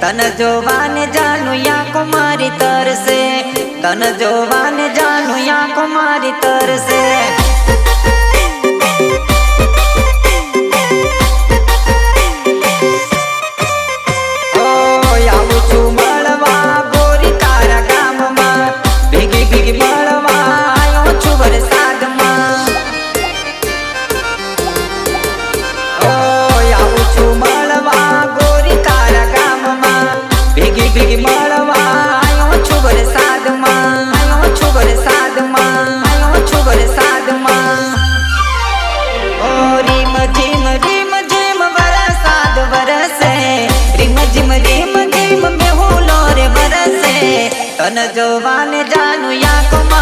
તન જોવાને જાનું યા કુમારી તરસે. તન જોવાને જાનું યા કુમારી તરસે. ધીમ ધીમ મેહુલો રે વરસે? તન જોવાને જાનુ યા કુમાર?